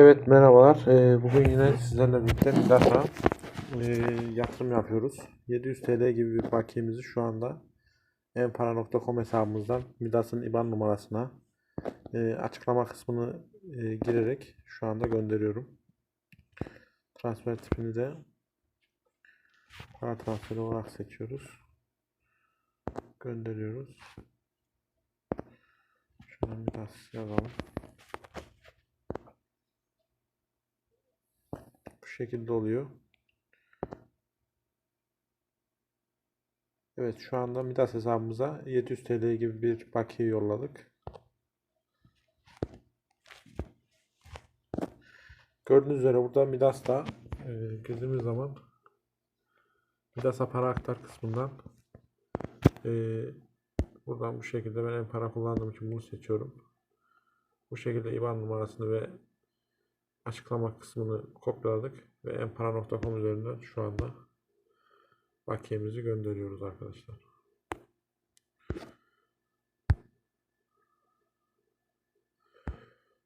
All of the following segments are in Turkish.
Evet merhabalar. Ee, bugün yine sizlerle birlikte Midas'a e, yatırım yapıyoruz. 700 TL gibi bir bakiyemizi şu anda enpara.com hesabımızdan Midas'ın IBAN numarasına e, açıklama kısmını e, girerek şu anda gönderiyorum. Transfer tipini de para transferi olarak seçiyoruz. Gönderiyoruz. Şuradan Midas yazalım. Şekilde oluyor. Evet şu anda Midas hesabımıza 700 TL gibi bir bakiye yolladık. Gördüğünüz üzere burada Midas'ta e, girdiğimiz zaman Midas'a para aktar kısmından e, buradan bu şekilde ben en para kullandığım için bunu seçiyorum. Bu şekilde IBAN numarasını ve açıklama kısmını kopyaladık ve empara.com üzerinden şu anda bakiyemizi gönderiyoruz arkadaşlar.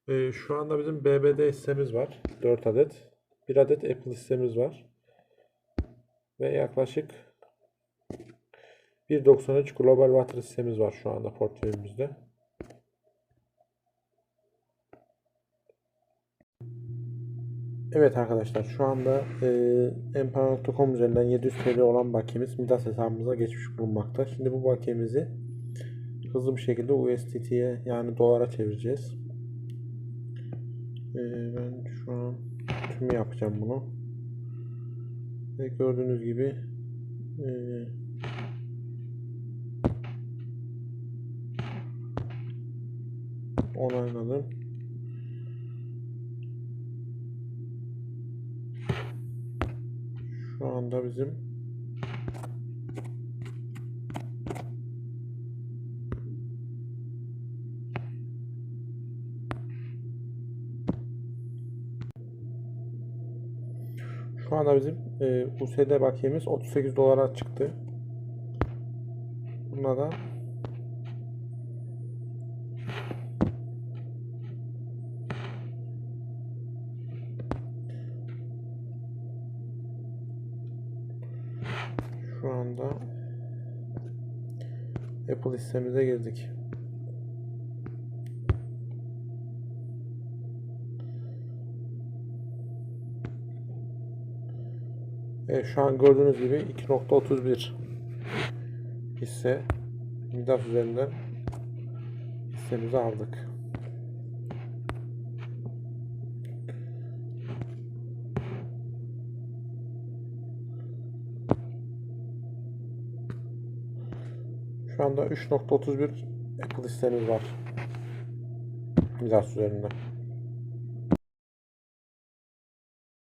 Ee, şu anda bizim BBD hissemiz var. 4 adet. 1 adet Apple hissemiz var. Ve yaklaşık 1.93 Global Water hissemiz var şu anda portföyümüzde. Evet arkadaşlar şu anda e, empara.com üzerinden 700 TL olan bakiyemiz Midas hesabımıza geçmiş bulunmakta. Şimdi bu bakiyemizi hızlı bir şekilde USDT'ye yani dolara çevireceğiz. E, ben şu an tümü yapacağım bunu. Ve gördüğünüz gibi e, onayladım. Şu anda bizim Şu anda bizim e, USD bakiyemiz 38 dolara çıktı. Buna da Şu anda Apple listemize girdik. Evet, şu an gördüğünüz gibi 2.31 hisse Midas üzerinden hissemizi aldık. Şu anda 3.31 Apple listemiz var. Midas üzerinden.